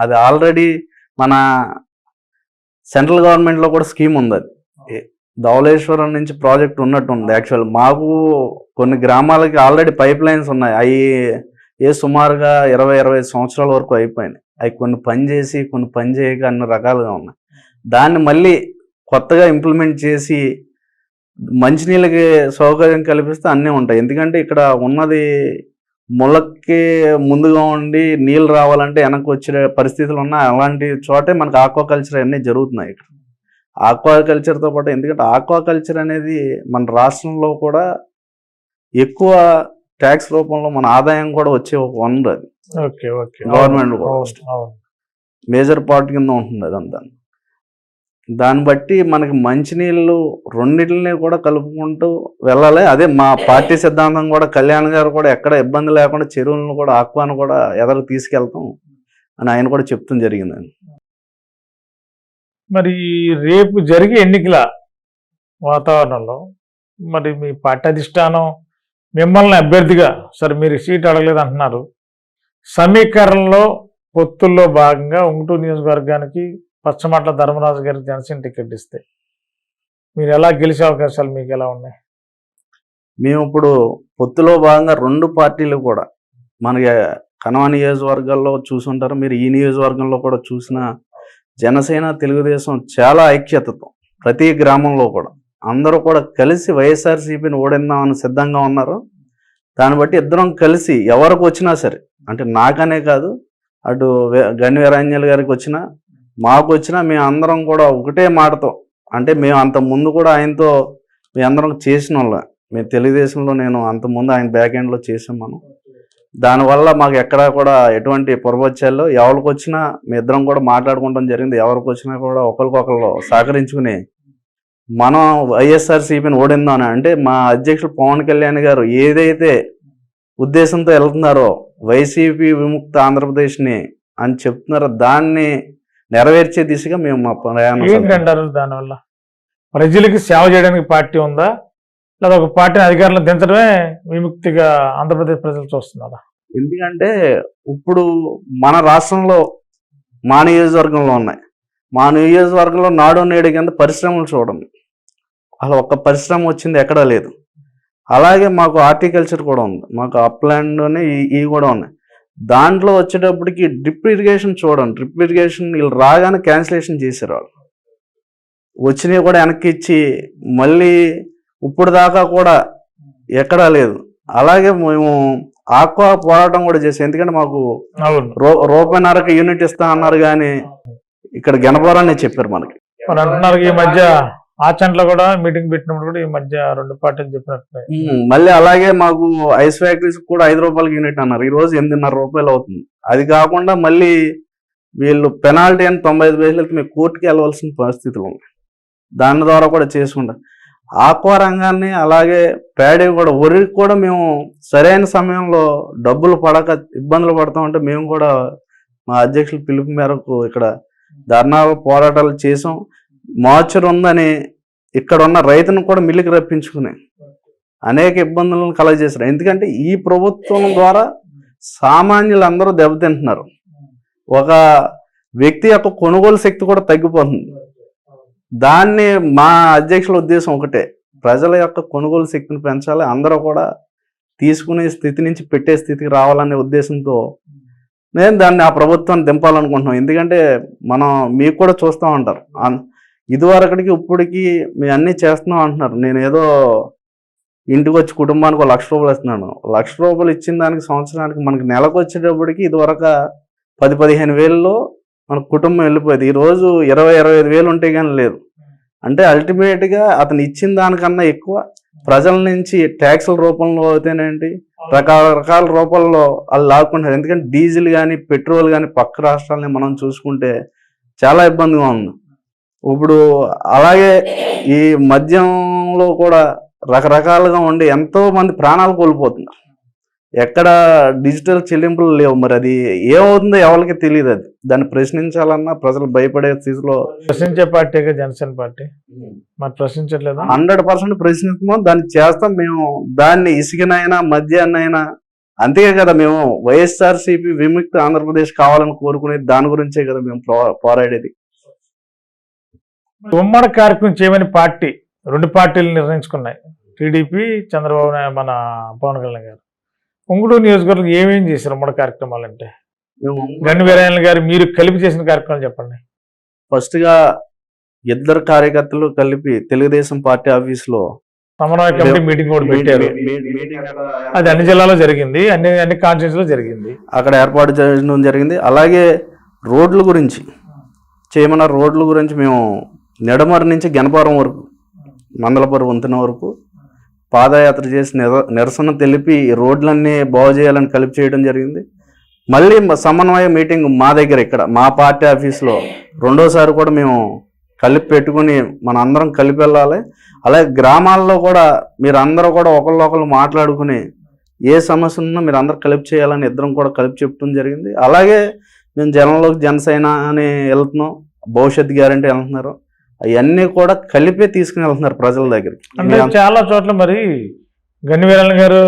అది ఆల్రెడీ మన సెంట్రల్ గవర్నమెంట్లో కూడా స్కీమ్ ఉంది అది. ధవళేశ్వరం నుంచి ప్రాజెక్ట్ ఉన్నట్టు ఉంది. యాక్చువల్ మాకు కొన్ని గ్రామాలకి ఆల్రెడీ పైప్ లైన్స్ ఉన్నాయి. అవి ఏ సుమారుగా ఇరవై ఇరవై సంవత్సరాల వరకు అయిపోయినాయి. అవి కొన్ని పని చేసి కొన్ని పని చేయక అన్ని రకాలుగా ఉన్నాయి. దాన్ని మళ్ళీ కొత్తగా ఇంప్లిమెంట్ చేసి మంచినీళ్ళకి సౌకర్యం కల్పిస్తే అన్నీ ఉంటాయి. ఎందుకంటే ఇక్కడ ఉన్నది ములక్కి ముందుగా ఉండి నీళ్ళు రావాలంటే వెనక్కి వచ్చే పరిస్థితులు ఉన్నాయి అలాంటి చోటే మనకు ఆక్వాకల్చర్ అన్నీ జరుగుతున్నాయి ఇక్కడ ఆక్వాకల్చర్తో పాటు ఎందుకంటే ఆక్వాకల్చర్ అనేది మన రాష్ట్రంలో కూడా ఎక్కువ ట్యాక్స్ రూపంలో మన ఆదాయం కూడా వచ్చే ఒక వనరు అది కూడా. అవును. మేజర్ పార్ట్ కింద ఉంటుంది అదంతా దాన్ని బట్టి మనకి మంచినీళ్ళు రెండింటిని కూడా కలుపుకుంటూ వెళ్ళాలి. అదే మా పార్టీ సిద్ధాంతం కూడా కళ్యాణ్ గారు కూడా ఎక్కడ ఇబ్బంది లేకుండా చెరువులను కూడా ఆక్వాను కూడా ఎదరు తీసుకెళ్తాం అని ఆయన కూడా చెప్తాం జరిగిందండి మరి రేపు జరిగే ఎన్నికల వాతావరణంలో మరి మీ పార్టీ అధిష్టానం మిమ్మల్ని అభ్యర్థిగా సరే మీరు సీట్ అడగలేదు అంటున్నారు. సమీకరణలో పొత్తుల్లో భాగంగా ఉంగుటూరు నియోజకవర్గానికి పచ్చమట్ల ధర్మరాజు గారికి జనసేన టికెట్ ఇస్తే మీరు ఎలా గెలిచే అవకాశాలు మీకు ఎలా ఉన్నాయి? మేము ఇప్పుడు పొత్తులో భాగంగా రెండు పార్టీలు కూడా మనకి కనవ నియోజకవర్గాల్లో చూసుంటారు. మీరు ఈ నియోజకవర్గంలో కూడా చూసిన జనసేన తెలుగుదేశం చాలా ఐక్యతతో ప్రతి గ్రామంలో కూడా అందరూ కూడా కలిసి వైఎస్ఆర్సీపీని ఓడిందామని సిద్ధంగా ఉన్నారు. దాన్ని బట్టి ఇద్దరం కలిసి ఎవరికి వచ్చినా సరే అంటే నాకనే కాదు అటు వే- గారికి వచ్చినా మాకు వచ్చిన మేము అందరం కూడా ఒకటే మాటతో అంటే మేము అంత ముందు కూడా ఆయనతో మీ అందరం చేసిన వాళ్ళం మేము తెలుగుదేశంలో నేను అంత ముందు ఆయన బ్యాక్ ఎండ్లో చేసాం మనం. దానివల్ల మాకు ఎక్కడా కూడా ఎటువంటి పొరపచ్చాల్లో ఎవరికి వచ్చినా మీ ఇద్దరం కూడా మాట్లాడుకోవడం జరిగింది. ఎవరికి వచ్చినా కూడా ఒకరికొకరు సహకరించుకుని మనం వైఎస్ఆర్సీపీని ఓడిందామని అంటే మా అధ్యక్షుడు పవన్ కళ్యాణ్ గారు ఏదైతే ఉద్దేశంతో వెళ్తున్నారో వైసీపీ విముక్త ఆంధ్రప్రదేశ్ని అని చెప్తున్నారో దాన్ని నెరవేర్చే దిశగా మేము మా ప్రయాణం ఏంటంటారు దానివల్ల? ప్రజలకి సేవ చేయడానికి పార్టీ ఉందా? లేదా ఒక పార్టీని అధికారంలో దించడమే విముక్తిగా ఆంధ్రప్రదేశ్ ప్రజలు చూస్తున్నారా? ఎందుకంటే ఇప్పుడు మన రాష్ట్రంలో మా నియోజకవర్గంలో ఉన్నాయి. మా నియోజకవర్గంలో నాడు నేడు కింద పరిశ్రమలు చూడండి. అలా ఒక్క పరిశ్రమ వచ్చింది ఎక్కడా లేదు. అలాగే మాకు హార్టికల్చర్ కూడా ఉంది. మాకు అప్లాండ్లోనే ఇవి కూడా ఉన్నాయి. దాంట్లో వచ్చేటప్పటికి డ్రిప్ ఇరిగేషన్ చూడండి. డ్రిప్ ఇరిగేషన్ వీళ్ళు రాగానే క్యాన్సిలేషన్ చేశారు వాళ్ళు. వచ్చినవి కూడా వెనక్కి ఇచ్చి మళ్ళీ ఇప్పుడు దాకా కూడా ఎక్కడా లేదు. అలాగే మేము ఆక్వా పోరాటం కూడా చేసాం ఎందుకంటే మాకు రూపాయిన్నరకు యూనిట్ ఇస్తా అన్నారు కానీ ఇక్కడ గణపవరాన్ని చెప్పారు మనకి. అంటున్నారు ఈ మధ్య ఆచంట్లో కూడా మీటింగ్ పెట్టినప్పుడు కూడా ఈ మధ్య రెండు పార్టీలు చెప్పినట్టు మళ్ళీ అలాగే మాకు ఐస్ ఫ్యాక్టరీస్ కూడా ఐదు రూపాయలకి యూనిట్ అన్నారు. ఈ రోజు ఎనిమిదిన్నర రూపాయలు అవుతుంది. అది కాకుండా మళ్ళీ వీళ్ళు పెనాల్టీ అని తొంభై ఐదు పైసలకి మేము కోర్టుకి వెళ్ళవలసిన పరిస్థితులు ఉన్నాయి. దాని ద్వారా కూడా చేసుకుంటాం ఆక్వా రంగాన్ని అలాగే ప్యాడీ కూడా వరికి కూడా మేము సరైన సమయంలో డబ్బులు పడక ఇబ్బందులు పడతా ఉంటే మేము కూడా మా అధ్యక్షుల పిలుపు మేరకు ఇక్కడ ధర్నా పోరాటాలు చేసాం. మార్చర్ ఉందని ఇక్కడ ఉన్న రైతును కూడా మిల్లుకి రప్పించుకుని అనేక ఇబ్బందులను కలగజేశారు. ఎందుకంటే ఈ ప్రభుత్వం ద్వారా సామాన్యులందరూ దెబ్బతింటున్నారు. ఒక వ్యక్తి యొక్క కొనుగోలు శక్తి కూడా తగ్గిపోతుంది. దాన్ని మా అధ్యక్షుల ఉద్దేశం ఒకటే. ప్రజల యొక్క కొనుగోలు శక్తిని పెంచాలి. అందరూ కూడా తీసుకునే స్థితి నుంచి పెట్టే స్థితికి రావాలనే ఉద్దేశంతో నేను దాన్ని ఆ ప్రభుత్వాన్ని దింపాలనుకుంటున్నాం ఎందుకంటే మనం మీకు కూడా చూస్తూ ఉంటారు. ఇదివరకటికి ఇప్పటికి మేము అన్నీ చేస్తున్నాం అంటున్నారు. నేను ఏదో ఇంటికి వచ్చి కుటుంబానికి ఒక లక్ష రూపాయలు ఇస్తున్నాను. లక్ష రూపాయలు ఇచ్చిన దానికి సంవత్సరానికి మనకి నెలకు వచ్చేటప్పటికి ఇదివరకు పది పదిహేను వేలలో మన కుటుంబం వెళ్ళిపోయేది. ఈ రోజు ఇరవై ఇరవై ఐదు వేలు ఉంటే కానీ లేదు. అంటే అల్టిమేట్గా అతను ఇచ్చిన దానికన్నా ఎక్కువ ప్రజల నుంచి ట్యాక్సుల రూపంలో అయితేనేంటి రకాల రకాల రూపాల్లో వాళ్ళు లాక్కుంటారు ఎందుకంటే డీజిల్ కానీ పెట్రోల్ కానీ పక్క రాష్ట్రాలని మనం చూసుకుంటే చాలా ఇబ్బందిగా ఉంది. ఇప్పుడు అలాగే ఈ మద్యంలో కూడా రకరకాలుగా ఉండి ఎంతో మంది ప్రాణాలు కోల్పోతున్నారు. ఎక్కడ డిజిటల్ చెల్లింపులు లేవు మరి అది ఏమవుతుందో ఎవరికి తెలియదు అది. దాన్ని ప్రశ్నించాలన్నా ప్రజలు భయపడే స్థితిలో ప్రశ్నించే పార్టీగా జనసేన పార్టీ. మరి ప్రశ్నించట్లేదా? హండ్రెడ్ పర్సెంట్ ప్రశ్నిస్తున్నాం. దాన్ని చేస్తాం. మేము దాన్ని ఇసుకనైనా మద్యాన్నైనా అంతే కదా మేము వైఎస్ఆర్సీపీ విముక్త ఆంధ్రప్రదేశ్ కావాలని కోరుకునేది దాని గురించే కదా మేము పోరాడేది. ఉమ్మడి కార్యక్రమం చేయమని పార్టీ రెండు పార్టీలు నిర్ణయించుకున్నాయి. టీడీపీ చంద్రబాబు నాయుడు మన పవన్ కళ్యాణ్ గారు. ఉంగుడు నియోజకవర్గం ఏమేం చేశారు ఉమ్మడి కార్యక్రమాలు అంటే? గండి వీరాయణ గారు మీరు కలిపి చేసిన కార్యక్రమాలు చెప్పండి. ఫస్ట్గా ఇద్దరు కార్యకర్తలు కలిపి తెలుగుదేశం పార్టీ ఆఫీస్లో సమన్వయ కమిటీ మీటింగ్ కూడా పెట్టారు. అది అన్ని జిల్లాలో జరిగింది అన్ని అన్ని కాన్స్టిట్యూన్స్లో జరిగింది. అక్కడ ఏర్పాటు చేయడం జరిగింది. అలాగే రోడ్ల గురించి చేయమన్న రోడ్ల గురించి మేము నెడమరి నుంచి గణపురం వరకు మందలపురం వంతెన వరకు పాదయాత్ర చేసి నిర- నిరసన తెలిపి రోడ్లన్నీ బాగు చేయాలని కలిపి చేయడం జరిగింది. మళ్ళీ సమన్వయ మీటింగ్ మా దగ్గర ఇక్కడ మా పార్టీ ఆఫీస్లో రెండోసారి కూడా మేము కలిపి పెట్టుకుని మన అందరం కలిపి వెళ్ళాలి. అలాగే గ్రామాల్లో కూడా మీరు అందరూ కూడా ఒకళ్ళొకళ్ళు మాట్లాడుకుని ఏ సమస్య ఉన్నా మీరు అందరు కలిపి చేయాలని ఇద్దరం కూడా కలిపి చెప్పడం జరిగింది. అలాగే మేము జనంలోకి జనసేన అని వెళ్తున్నాం. భవిష్యత్ గ్యారంటీ వెళ్తున్నారు. అవన్నీ కూడా కలిపే తీసుకుని వెళ్తున్నారు ప్రజల దగ్గరికి. అంటే చాలా చోట్ల మరి గన్ని వీరాయణ గారు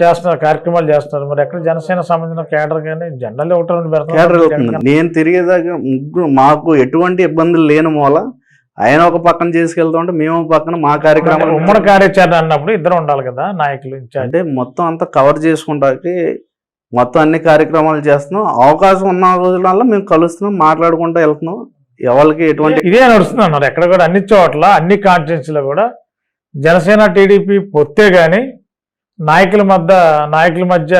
చేస్తున్నారు కార్యక్రమాలు చేస్తున్నారు. మరి ఎక్కడ జనసేన సంబంధించిన కేడర్ కానీ జెండాలు ఒకటి కేడర్ నేను తిరిగేదాకా ముగ్గురు మాకు ఎటువంటి ఇబ్బందులు లేని మూల ఆయన ఒక పక్కన చేసుకెళ్తా మేము ఒక పక్కన మా కార్యక్రమాలు ఉమ్మడి కార్యాచరణ అన్నప్పుడు ఇద్దరు ఉండాలి కదా నాయకులు అంటే మొత్తం అంతా కవర్ చేసుకుంటాకి మొత్తం అన్ని కార్యక్రమాలు చేస్తున్నాం. అవకాశం ఉన్న రోజులలో మేము కలుస్తున్నాం మాట్లాడుకుంటూ వెళ్తున్నాం. ఎవరికి ఎటువంటి ఇదే నడుస్తుంది అన్నారు. ఎక్కడ కూడా అన్ని చోట్ల అన్ని కాన్స్టిట్యూన్సీలో కూడా జనసేన టీడీపీ పొత్తే గాని నాయకుల మధ్య నాయకుల మధ్య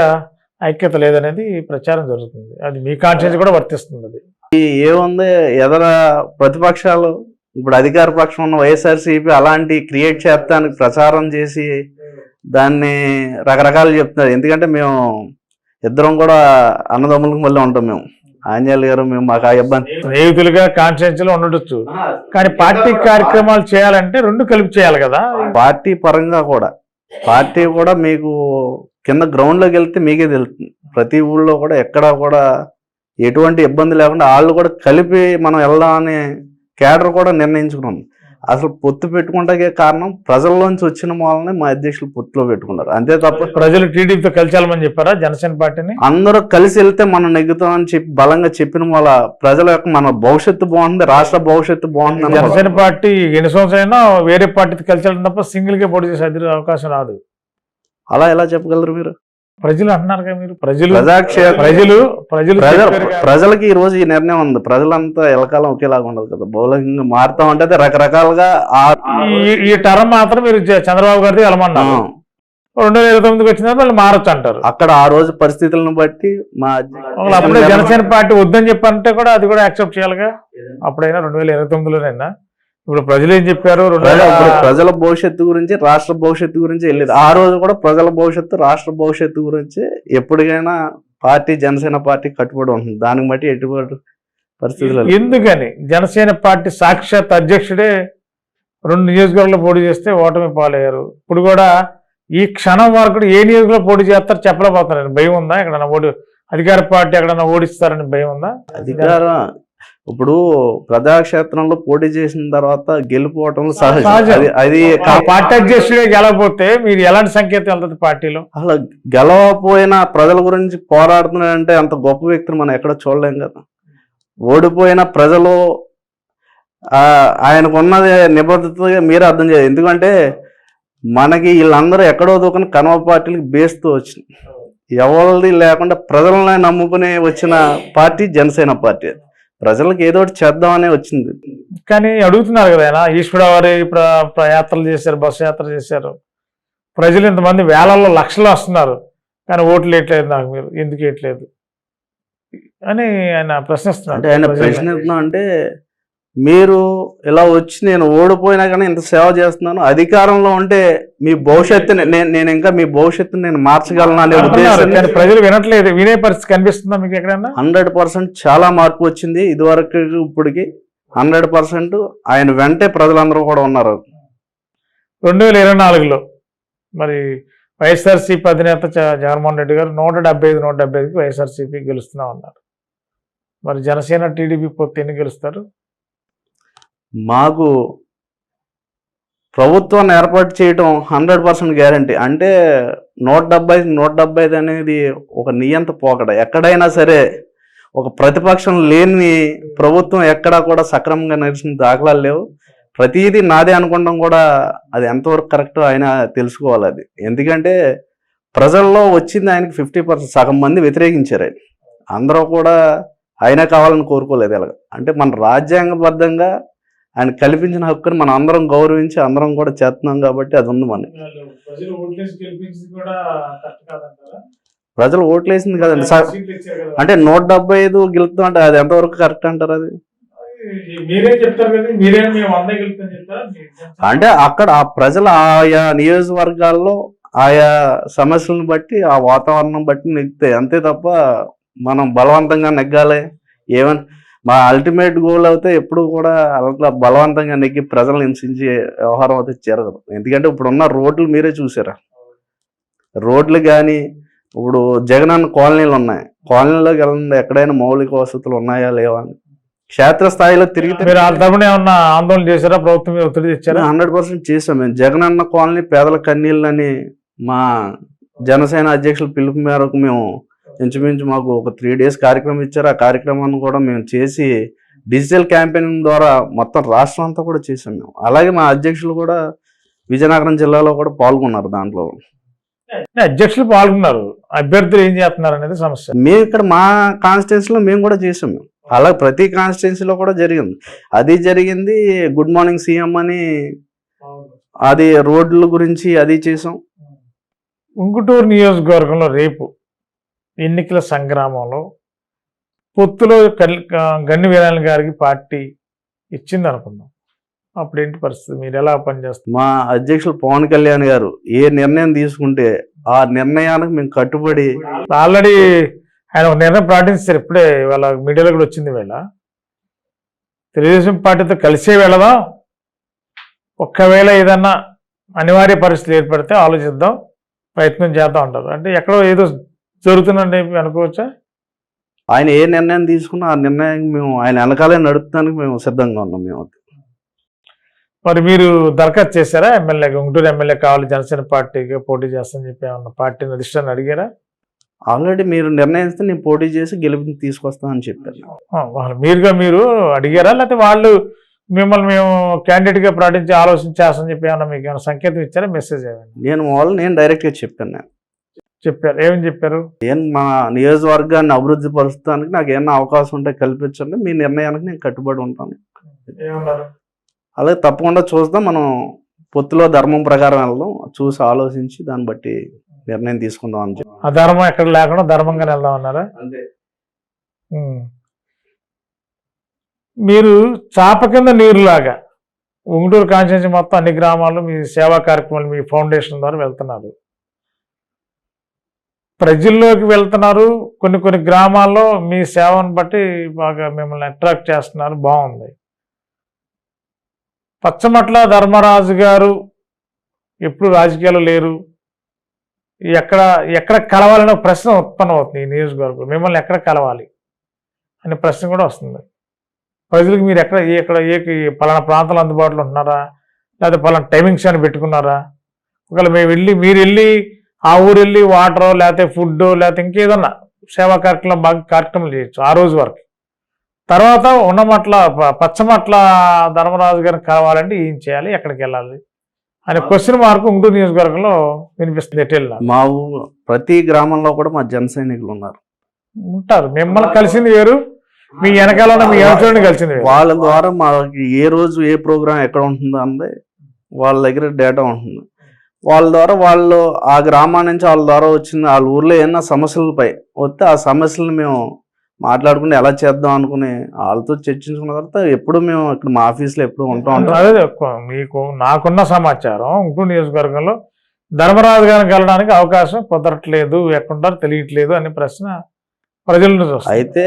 ఐక్యత లేదనేది ప్రచారం జరుగుతుంది. అది మీ కాన్స్టిట్యూన్సీ కూడా వర్తిస్తుంది అది. ఏముంది ఎదర ప్రతిపక్షాలు ఇప్పుడు అధికార పక్షం ఉన్న వైఎస్ఆర్సీపీ అలాంటి క్రియేట్ చేస్తానికి ప్రచారం చేసి దాన్ని రకరకాలు చెప్తున్నారు. ఎందుకంటే మేము ఇద్దరం కూడా అన్నదమ్ములకు మళ్ళీ ఉంటాం మేము. ఆంజనేయులు గారు మేము మాకు ఆ ఇబ్బంది. స్నేహితులుగా కాన్స్టిట్యూన్సీలో ఉండొచ్చు. కానీ పార్టీ కార్యక్రమాలు చేయాలంటే రెండు కలిపి చేయాలి కదా. పార్టీ పరంగా కూడా. పార్టీ కూడా మీకు కింద గ్రౌండ్లోకి వెళ్తే మీకే తెలుస్తుంది. ప్రతి ఊళ్ళో కూడా ఎక్కడ కూడా ఎటువంటి ఇబ్బంది లేకుండా వాళ్ళు కూడా కలిపి మనం వెళ్దామని కేడర్ కూడా నిర్ణయించుకున్నాం. అసలు పొత్తు పెట్టుకుంటే కారణం ప్రజల్లోంచి వచ్చిన వాళ్ళని మా అధ్యక్షులు పొత్తులో పెట్టుకున్నారు. అంతే తప్ప ప్రజలు టీడీపీతో కలిసాలని చెప్పారా? జనసేన పార్టీని? అందరూ కలిసి వెళ్తే మనం నెగ్గుతామని చెప్పి బలంగా చెప్పిన వాళ్ళ ప్రజల యొక్క మన భవిష్యత్తు బాగుంది రాష్ట్ర భవిష్యత్తు బాగుంది జనసేన పార్టీ ఎన్ని సంవత్సరాలైనా వేరే పార్టీతో కలిసి వెళ్ళడం తప్ప సింగిల్గా పోటీ చేసే అవకాశం రాదు. అలా ఎలా చెప్పగలరు మీరు? ప్రజలు అంటున్నారు కదా మీరు? ప్రజలు ప్రజలు ప్రజలు. ప్రజలకి ఈ రోజు ఈ నిర్ణయం ఉంది. ప్రజలంతా ఎలకాలం ఒకేలాగా ఉండదు కదా. బౌలింగ్ మారుతా ఉంటే రకరకాలుగా ఈ టర్మ్ మాత్రం మీరు చంద్రబాబు గారిది ఆ, వెళ్ళమన్నారు రెండు వేల ఇరవై తొమ్మిదికి వచ్చిన మళ్ళీ మారొచ్చు అంటారు. అక్కడ ఆ రోజు పరిస్థితులను బట్టి మా అప్పుడే జనసేన పార్టీ వద్దని చెప్పంటే కూడా అది కూడా యాక్సెప్ట్ చేయాలిగా. అప్పుడైనా రెండు వేల ఇరవై తొమ్మిదిలోనైనా. ఇప్పుడు ప్రజలు ఏం చెప్పారు? ప్రజల భవిష్యత్తు గురించి రాష్ట్ర భవిష్యత్తు గురించి వెళ్ళేది ఆ రోజు కూడా ప్రజల భవిష్యత్తు రాష్ట్ర భవిష్యత్తు గురించి ఎప్పటికైనా పార్టీ జనసేన పార్టీ కట్టుబడి ఉంటుంది. దానికి బట్టి ఎటువంటి పరిస్థితులు. ఎందుకని? జనసేన పార్టీ సాక్షాత్ అధ్యక్షుడే రెండు నియోజకవర్గాల్లో పోటీ చేస్తే ఓటమి పాలయ్యారు. ఇప్పుడు కూడా ఈ క్షణం వరకు ఏ నియోజకవర్గంలో పోటీ చేస్తారో చెప్పలేకపోతున్నారు భయం ఉందా? ఎక్కడన్నా ఓడి అధికార పార్టీ ఎక్కడన్నా ఓడిస్తారని భయం ఉందా? అధికారం ఇప్పుడు ప్రజాక్షేత్రంలో పోటీ చేసిన తర్వాత గెలుపోవటం సహజం. అది పార్టీ అధ్యక్షుడే గెలకపోతే మీరు ఎలాంటి సంకేతం వెళ్తుంది పార్టీలో? అసలు గెలవపోయిన ప్రజల గురించి పోరాడుతున్నాడంటే అంత గొప్ప వ్యక్తిని మనం ఎక్కడ చూడలేం కదా. ఓడిపోయిన ప్రజలు ఆ, ఆయనకున్నది నిబద్ధతగా మీరే అర్థం చేయాలి. ఎందుకంటే మనకి వీళ్ళందరూ ఎక్కడో దూకని కనవ పార్టీలకు బేస్తూ వచ్చింది ఎవరిది లేకుండా ప్రజలనే నమ్ముకుని వచ్చిన పార్టీ జనసేన పార్టీ ప్రజలకు ఏదో ఒకటి చేద్దామనే వచ్చింది. కానీ అడుగుతున్నారు కదా ఆయన ఈశ్వరవారి యాత్రలు చేశారు బస్సు యాత్ర చేశారు. ప్రజలు ఇంతమంది వేలల్లో లక్షలు వస్తున్నారు కానీ ఓట్లు వేయట్లేదు నాకు మీరు ఎందుకు వేయట్లేదు? అని ఆయన ప్రశ్నిస్తున్నారు. అంటే ఆయన ప్రజల్ని. ప్రశ్న అంటే మీరు ఇలా వచ్చి నేను ఓడిపోయినా కానీ ఇంత సేవ చేస్తున్నాను అధికారంలో ఉంటే మీ భవిష్యత్తుని నేను నేను ఇంకా మీ భవిష్యత్తుని నేను మార్చగలను అనే ఉద్దేశం ప్రజలు వినట్లేదు. వినే పరిస్థితి కనిపిస్తుందా మీకు ఎక్కడైనా హండ్రెడ్ పర్సెంట్ చాలా మార్పు వచ్చింది. ఇదివరకు ఇప్పటికి హండ్రెడ్ పర్సెంట్. ఆయన వెంటే ప్రజలందరూ కూడా ఉన్నారు. రెండు వేల ఇరవై నాలుగులో మరి వైఎస్ఆర్సీపీ అధినేత జగన్మోహన్ రెడ్డి గారు నూట డెబ్బై ఐదు నూట డెబ్బై ఐదుకి వైఎస్ఆర్సీపీ గెలుస్తున్నాం అన్నారు మరి జనసేన టీడీపీ పొత్తు ఎన్ని గెలుస్తారు? మాకు ప్రభుత్వాన్ని ఏర్పాటు చేయడం హండ్రెడ్ పర్సెంట్ గ్యారంటీ. అంటే నూట డెబ్బై నూట డెబ్బై ఐదు అనేది ఒక నియంత పోకడ. ఎక్కడైనా సరే ఒక ప్రతిపక్షం లేని ప్రభుత్వం ఎక్కడా కూడా సక్రమంగా నడిచిన దాఖలాలు లేవు. ప్రతిదీ నాదే అనుకోవడం కూడా అది ఎంతవరకు కరెక్ట్ ఆయన తెలుసుకోవాలి అది. ఎందుకంటే ప్రజల్లో వచ్చింది ఆయనకి ఫిఫ్టీ పర్సెంట్ సగం మంది వ్యతిరేకించారు ఆయన. అందరూ కూడా ఆయన కావాలని కోరుకోలేదు ఇలాగ అంటే మన రాజ్యాంగబద్ధంగా ఆయన కల్పించిన హక్కుని మనం అందరం గౌరవించి అందరం కూడా చేస్తున్నాం కాబట్టి అది ఉంది మనకి ప్రజలు ఓట్లేసింది కదండి. స- సీట్లు ఇచ్చారు కదా. అంటే నూట డెబ్బై ఐదు గెలుపుతాం అంటే అది ఎంతవరకు కరెక్ట్ అంటారు అది? అంటే అక్కడ ఆ ప్రజల ఆయా నియోజకవర్గాల్లో ఆయా సమస్యలను బట్టి ఆ వాతావరణం బట్టి నెగ్గుతాయి అంతే తప్ప మనం బలవంతంగా నెగ్గాలి. ఏమని మా అల్టిమేట్ గోల్ అయితే ఎప్పుడు కూడా అట్లా బలవంతంగా నెగ్గి ప్రజలను హింసించే వ్యవహారం అయితే జరగదు. ఎందుకంటే ఇప్పుడున్న రోడ్లు మీరే చూసారా? రోడ్లు కానీ ఇప్పుడు జగనన్న కాలనీలు ఉన్నాయి. కాలనీలోకి వెళ్ళండి ఎక్కడైనా మౌలిక వసతులు ఉన్నాయా లేవా అని. క్షేత్రస్థాయిలో తిరిగితే మీరు ఏమన్నా ఆందోళన చేశారా? ప్రభుత్వం మీద ఒత్తిడి తెచ్చారా? హండ్రెడ్ పర్సెంట్ చేసాం మేము. జగనన్న కాలనీ పేదల కన్నీళ్ళని మా జనసేన అధ్యక్షుల పిలుపు మేరకు మేము ఇంచుమించు మాకు ఒక త్రీ డేస్ కార్యక్రమం ఇచ్చారు. ఆ కార్యక్రమాన్ని కూడా మేము చేసి డిజిటల్ క్యాంపెయినింగ్ ద్వారా మొత్తం రాష్ట్రం అంతా కూడా చేసాం మేము. అలాగే మా అధ్యక్షులు కూడా విజయనగరం జిల్లాలో కూడా పాల్గొన్నారు దాంట్లో. అధ్యక్షులు పాల్గొన్నారు. అభ్యర్థులు ఏం చేస్తున్నారు అనేది సమస్య. మేము ఇక్కడ మా కాన్స్టిట్యున్సీలో మేము కూడా చేసాం. మేము అలా ప్రతి కాన్స్టిట్యున్సీలో కూడా జరిగింది. అది జరిగింది గుడ్ మార్నింగ్ సీఎం అని అది రోడ్ల గురించి అది చేసాం. ఉంగుటూరు నియోజకవర్గంలో రేపు ఎన్నికల సంగ్రామంలో పొత్తులో గన్ని వీరాయణ గారికి పార్టీ ఇచ్చింది అనుకుందాం అప్పుడు ఏంటి పరిస్థితి? మీరు ఎలా పనిచేస్తారు? మా అధ్యక్షులు పవన్ కళ్యాణ్ గారు ఏ నిర్ణయం తీసుకుంటే ఆ నిర్ణయానికి మేము కట్టుబడి ఆల్రెడీ ఆయన ఒక నిర్ణయం పాటించారు. ఇప్పుడే వాళ్ళ మీడియాలో కూడా వచ్చింది వీళ్ళ తెలుగుదేశం పార్టీతో కలిసే వెళదాం ఒక్కవేళ ఏదన్నా అనివార్య పరిస్థితులు ఏర్పడితే ఆలోచిద్దాం ప్రయత్నం చేద్దాం అంటారు. అంటే ఎక్కడో ఏదో జరుగుతుందంటే అనుకోవచ్చా? ఆయన ఏ నిర్ణయం తీసుకున్నా ఆ నిర్ణయం మేము ఆయన వెనకాలే నడుపుతానికి మేము సిద్ధంగా ఉన్నాం మేము. మరి మీరు దరఖాస్తు చేశారా? ఎమ్మెల్యే గుంటూరు ఎమ్మెల్యే కావాలి జనసేన పార్టీకి పోటీ చేస్తానని చెప్పి ఏమన్నా పార్టీని అధిష్టాన్ని అడిగారా? ఆల్రెడీ మీరు నిర్ణయిస్తే నేను పోటీ చేసి గెలుపుని తీసుకొస్తానని చెప్పారు. ఆ, వాళ్ళు మీరుగా మీరు అడిగారా? లేకపోతే వాళ్ళు మిమ్మల్ని మేము candidate గా ప్రకటించి ఆలోచన చేస్తామని చెప్పి ఏమన్నా మీకు ఏమైనా సంకేతం ఇచ్చారా? మెసేజ్ ఏమైనా? నేను వాళ్ళు నేను డైరెక్ట్గా చెప్పాను. నేను చెప్పారు. ఏమని చెప్పారు? నేను మా నియోజకవర్గాన్ని అభివృద్ధి పరుస్తానికి నాకు ఏమైనా అవకాశం ఉంటే కల్పించండి. మీ నిర్ణయానికి నేను కట్టుబడి ఉంటాను. అలాగే తప్పకుండా చూద్దాం మనం పొత్తులో ధర్మం ప్రకారం వెళ్దాం. చూసి ఆలోచించి దాన్ని బట్టి నిర్ణయం తీసుకుందాం అని చెప్పి. ఆ ధర్మం ఎక్కడ లేకుండా ధర్మంగానే వెళ్దాం అన్నారా. మీరు చాప కింద నీరులాగా ఉంగుటూరు కాన్స్టిట్యూన్సీ మొత్తం అన్ని గ్రామాల్లో మీ సేవా కార్యక్రమాలు మీ ఫౌండేషన్ ద్వారా వెళ్తున్నారు. ప్రజల్లోకి వెళ్తున్నారు. కొన్ని కొన్ని గ్రామాల్లో మీ సేవను బట్టి బాగా మిమ్మల్ని అట్రాక్ట్ చేస్తున్నారు. బాగుంది. పచ్చమట్ల ధర్మరాజు గారు ఎప్పుడు రాజకీయాలు లేరు. ఎక్కడ ఎక్కడ కలవాలనే ప్రశ్న ఉత్పన్నం అవుతుంది ఈ నియోజకవర్గం మిమ్మల్ని ఎక్కడ కలవాలి అనే ప్రశ్న కూడా వస్తుంది. ప్రజలకు మీరు ఎక్కడ ఎక్కడ ఏ ఏ పలానా ప్రాంతాలు అందుబాటులో ఉంటున్నారా? లేకపోతే పలానా టైమింగ్స్ అని పెట్టుకున్నారా? ఒకవేళ మేము వెళ్ళి మీరు వెళ్ళి ఆ ఊరు వెళ్ళి వాటర్ లేకపోతే ఫుడ్ లేకపోతే ఇంకేదన్నా సేవా కార్యక్రమం బాగా కార్యక్రమాలు చేయొచ్చు ఆ రోజు వరకు. తర్వాత ఉన్నమట్ల పచ్చమట్ల ధర్మరాజు గారిని కలవాలంటే ఏం చేయాలి ఎక్కడికి వెళ్ళాలి అనే క్వశ్చన్ మార్క్ ఉంటూరు నియోజకవర్గంలో వినిపిస్తుంది ఎటు మా ఊ ప్రతి గ్రామంలో కూడా మా జన సైనికులు ఉన్నారు. ఉంటారు మిమ్మల్ని కలిసింది వేరు మీ వెనకాల మీ కలిసింది వాళ్ళ ద్వారా మాకు ఏ రోజు ఏ ప్రోగ్రామ్ ఎక్కడ ఉంటుందో అన్నది వాళ్ళ దగ్గర డేటా ఉంటుంది. వాళ్ళ ద్వారా వాళ్ళు ఆ గ్రామం నుంచి వాళ్ళ ద్వారా వచ్చింది వాళ్ళ ఊర్లో ఏమైనా సమస్యలపై వస్తే ఆ సమస్యలను మేము మాట్లాడుకుని ఎలా చేద్దాం అనుకుని వాళ్ళతో చర్చించుకున్న తర్వాత ఎప్పుడు మేము ఇక్కడ మా ఆఫీస్లో ఎప్పుడు ఉంటాం ఉంటాం మీకు నాకున్న సమాచారం ఇంకో నియోజకవర్గంలో ధర్మరాజు గారిని కలడానికి అవకాశం కుదరట్లేదు ఎక్కడుంటారో తెలియట్లేదు అనే ప్రశ్న ప్రజల నుంచి వస్తుంది. అయితే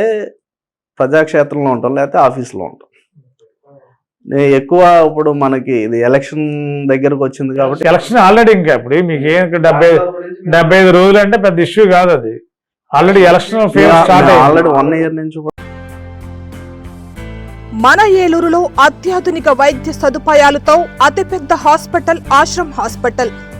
ప్రజాక్షేత్రంలో ఉంటాం లేకపోతే ఆఫీస్లో ఉంటాం. ఎక్కువ ఇప్పుడు మనకి ఇది ఎలక్షన్ దగ్గరకు వచ్చింది కాబట్టి ఎలక్షన్ ఆల్రెడీ ఇంకా ఇప్పుడు మీకు ఏం డెబ్బై డెబ్బై ఐదు రోజులు అంటే పెద్ద ఇష్యూ కాదు అది. Already election already one year నుంచి మన ఏలూరులో అత్యాధునిక వైద్య సదుపాయాలతో అతిపెద్ద హాస్పిటల్ ఆశ్రమ్ హాస్పిటల్.